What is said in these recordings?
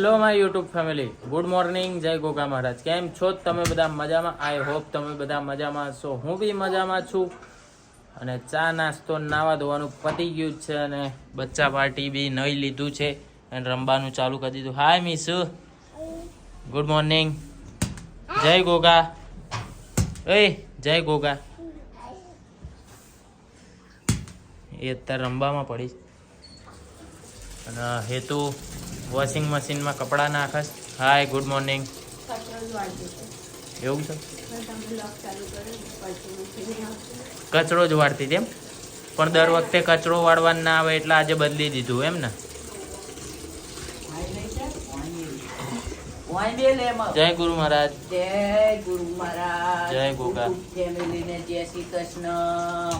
Hello my YouTube family. Good morning, જય ગોગા મહારાજ. કેમ છો તમે બધા મજામાં? આઈ હોપ તમે બધા મજામાં છો. હું બી મજામાં છું. અને ચા નાસ્તો નાવા ધોવાનું પતી ગયું છે અને બચ્ચા પાર્ટી બી નહીં લીધું છે. અને રમવાનું ચાલુ કરી દીધું. હાય મિસ. ગુડ મોર્નિંગ જય ગોગા. એ, જય ગોગા. એ અત્યારે રમવામાં પડી. અને હેતુ વોશિંગ મશીનમાં કપડાં નાખસ. હાય ગુડ મોર્નિંગ એવું છે? કચરો જ વાળતી તેમ પણ દર વખતે કચરો વાળવાનું ના આવે એટલે આજે બદલી દીધું એમ ને? જય ગુરુ મહારાજ. જય ગુરુ મહારાજ જય ગોગા. જય શ્રી કૃષ્ણ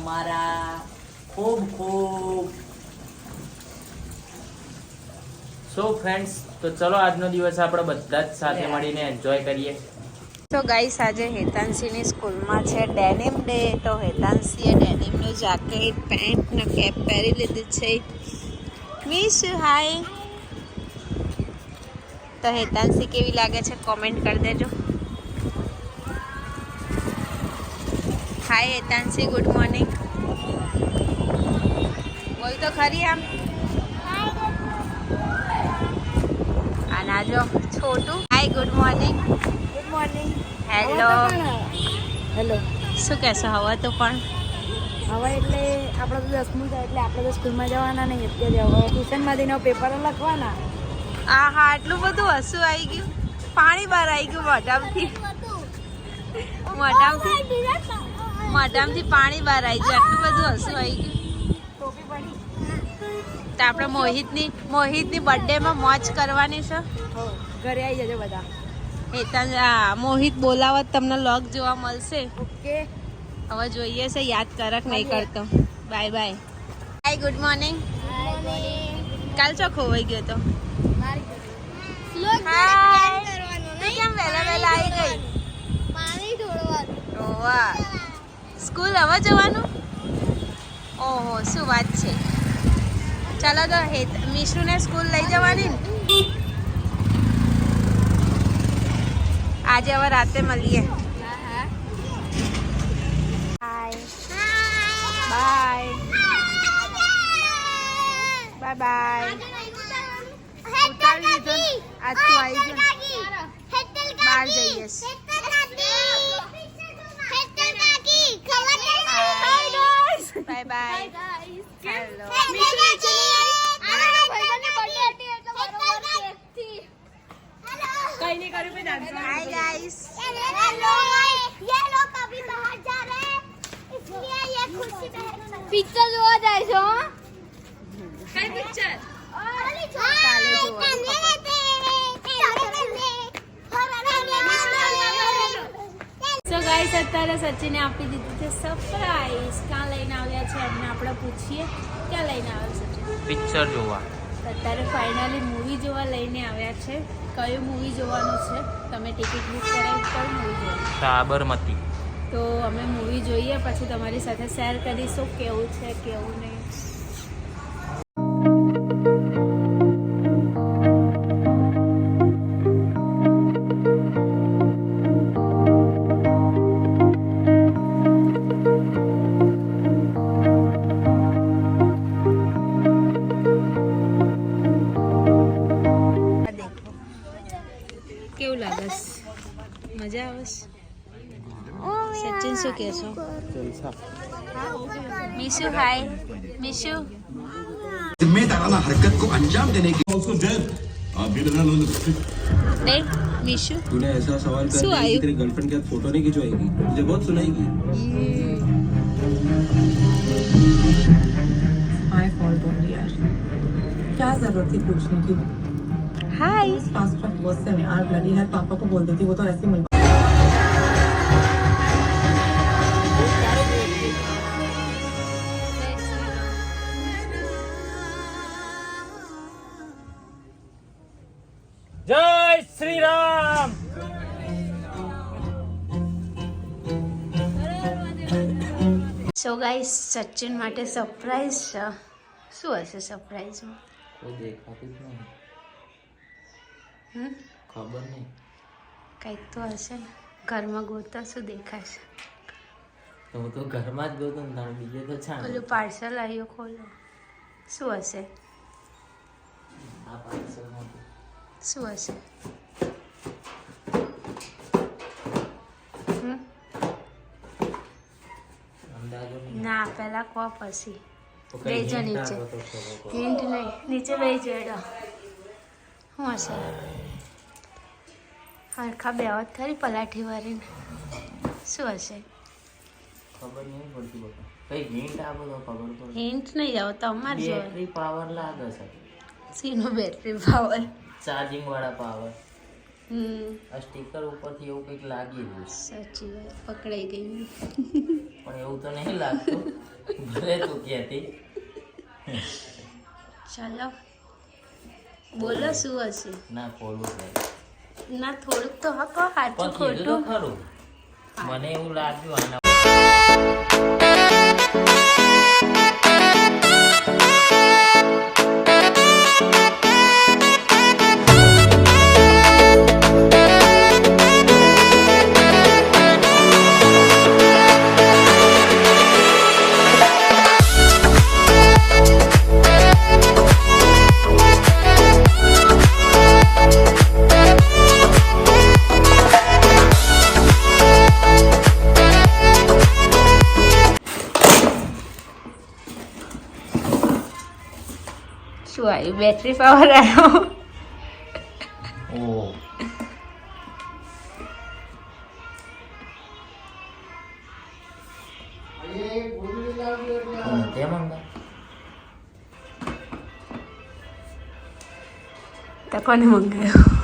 મારા. ખૂબ ખૂબ સો ફ્રેન્ડ્સ તો ચલો આજનો દિવસ આપણે બધા જ સાથે મળીને એન્જોય કરીએ. તો ગાઈસ આજે હેતાંશીની સ્કૂલમાં છે ડેનિમ ડે તો હેતાંશીએ ડેનિમનું જાકેટ પેન્ટ ને કેપ પહેરી લીધી છે. મિસ હાય તો હેતાંશી કેવી લાગે છે? કોમેન્ટ કરી દેજો. હાય હેતાંશી ગુડ મોર્નિંગ બોલ તો ખરી આમ. આના જો Chhotu hi good morning good morning hello hello શું કહેશો હવે તો પણ? હવે એટલે આપણે તો દસમું થાય એટલે આપણે તો સ્કૂલમાં જવાના નહીં. અત્યારે હવે ટ્યુશનમાંથી પેપર લખવાના. આ હા આટલું બધું હસું આવી ગયું. પાણી બહાર આવી ગયું મોઢામથી. મોઢામથી. મોઢામથી પાણી બહાર આવી ગયું. આટલું બધું હસું આવી ગયું. તો આપણે મોહિતની મોહિતની બર્થડેમાં મોજ કરવાની છે. ઘરે આવી જજો બધા. એ આ મોહિત બોલાવત તમને લોગ જોવા મળશે. ઓકે. હવે જોઈએ છે યાદ કરક નહીં કરતો. Bye bye hi good morning કાલ ચો ખોવાઈ ગયો તો? કેમ વહેલા વહેલા આવી ગઈ? ઓવા સ્કૂલ હવે જવાનું? ઓહો શું વાત છે. ચાલો તો હેત મિશુને સ્કૂલ લઈ જવાની ને. આજે હવે રાતે મળીએ. બાય બાય બાય બાય ઉતારી ને? આજ તું આવી ગયો? બહાર જઈએ બાય બાય કઈ નહીં કર્યું ભાઈ હાય ગાઈસ પિક્ચર? જોવા જાય છો કાલે સો ગાઈસ અત્યારે સચિને આપી દીધું છે સરપ્રાઈઝ ક્યાં લઈને આવ્યા છે એમને આપણે પૂછીએ. ક્યાં લઈને આવ્યા સચિન? પિક્ચર જોવા. અત્યારે ફાઇનલી મૂવી જોવા લઈને આવ્યા છે. કયું મૂવી જોવાનું છે? તમે ટિકિટ બુક કરાવી કયું મૂવી જોવાનું? સાબરમતી. તો અમે મૂવી જોઈએ પછી તમારી સાથે શેર કરીશું કેવું છે કેવું નહીં. हरकत को अंजाम देने की उसको जेल। आप भी लगा लो नहीं मिशु तूने ऐसा सवाल कर दिया कि तेरी गर्लफ्रेंड के साथ फ़ोटो नहीं खिंचवाएगी? मुझे बहुत सुनाएगी। तो यार। क्या ज़रूरत थी पूछने की? हाय फास्ट से यार ब्लडी है पापा को बोल देती वो तो ऐसे मिल સો ગાઈસ સચિન માટે સરપ્રાઈઝ શું હશે સરપ્રાઈઝમાં કોઈ દેખાતું જ નહીં. ખબર નહીં. કંઈક તો હશે ને. ઘરમાં ગોતા શું દેખાશે? હું તો ઘરમાં જ ગોતો ને તારું બીજે તો છે ઓલું પાર્સલ આવ્યો ખોલો. શું હશે? આ શું હશે? હમ? ના પહેલા કો પછી. બેજો નીચે. હિન્ટ નહીં. નીચે બેજો એડો. શું હશે? હરખા બેવત ખરી પલાઠી વાળીને. શું હશે? ખબર નહીં પડતી બકા કઈ હિન્ટ આપો તો ખબર પડે. હિન્ટ નહીં જાવ તમારે જો બેટરી પાવર લાગે છે. સીનો બેટરી પાવર ચાર્જિંગ વાળા પાવર હમ. આ સ્ટીકર ઉપરથી એવું કંઈક લાગી રહ્યું સાચી વાત પકડાઈ ગઈ પણ એવું તો નહીં લાગતું. ભલે તું કહેતી. ચાલો. બોલો શું હશે? ના ખોલું ના થોડુંક તો હકો સાચું ખોટું. ખરું. મને એવું લાગ્યું આના બેટરી પાવર આવ્યો ઓ કોણ તે મંગા તો કોને મંગાવ્યો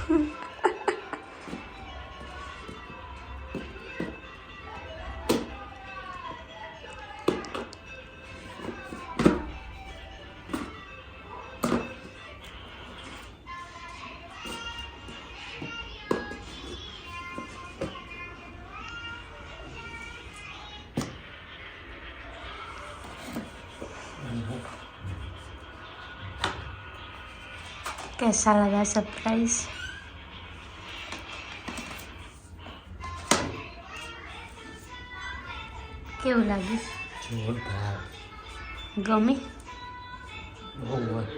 कैसा लगा सरप्राइज કેવું લાગ્યું જોરદાર ગમી બહુ જ.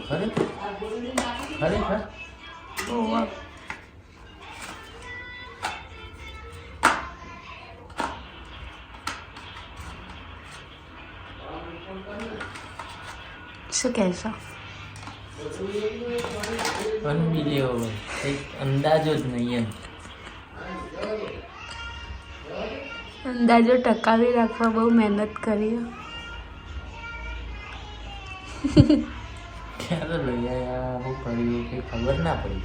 ખરેખર ખરેખર શું કહેશો? અનબિલિવેબલ એક અંદાજો જ નહીં એમ. અંદાજો ટકાવી રાખવા બહુ મહેનત કરી. ક્યારે લઈ આવ્યા હું કર્યું કંઈ ખબર ના પડી.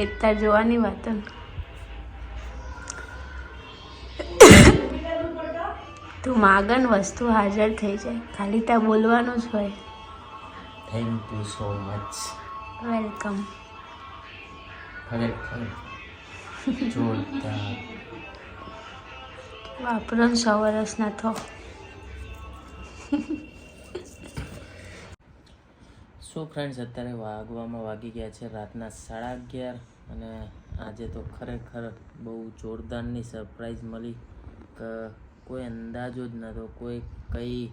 એ તાર જોવાની વાત તું માગન વસ્તુ હાજર થઈ જાય. ખાલી ત્યાં બોલવાનું જ હોય. Thank you so much welcome ખરેખર જોરદાર. વાપરો ને સો વર્ષના થો શું ફ્રેન્ડ્સ અત્યારે વાગવામાં વાગી ગયા છે રાતના સાડા અગિયાર અને આજે તો ખરેખર બહુ જોરદારની સરપ્રાઈઝ મળી. કે કોઈ અંદાજો જ નહોતો કોઈ કંઈ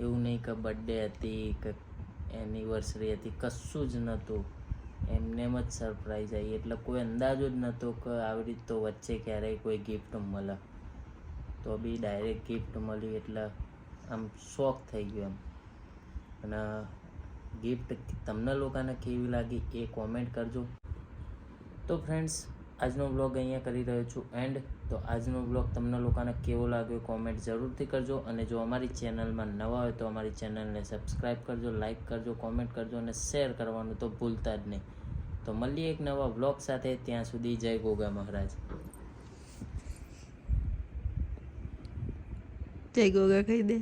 એવું નહીં કે બર્થડે હતી કે એનિવર્સરી હતી, કશું જ નહોતું એમનેમ જ સરપ્રાઈઝ આવી. એટલે કોઈ અંદાજો જ નહોતો કે આવી રીત તો વચ્ચે ક્યારેય કોઈ ગિફ્ટ મળે. તો બી ડાયરેક્ટ ગિફ્ટ મળી એટલે આમ શોખ થઈ ગયો એમ. અને ગિફ્ટ તમને લોકોને કેવી લાગી એ કોમેન્ટ કરજો. તો ફ્રેન્ડ્સ આજનો બ્લોગ અહીંયા કરી રહ્યો છું એન્ડ તો આજનો બ્લોગ તમને લોકોને કેવો લાગ્યો કોમેન્ટ જરૂરથી કરજો. અને જો અમારી ચેનલમાં નવા હોય તો અમારી ચેનલને સબસ્ક્રાઈબ કરજો લાઈક કરજો કોમેન્ટ કરજો અને શેર કરવાનું તો ભૂલતા જ નહીં. તો મળીએ એક નવા બ્લોગ સાથે. ત્યાં સુધી જય ગોગા મહારાજ. જય ગોગા કહી દે.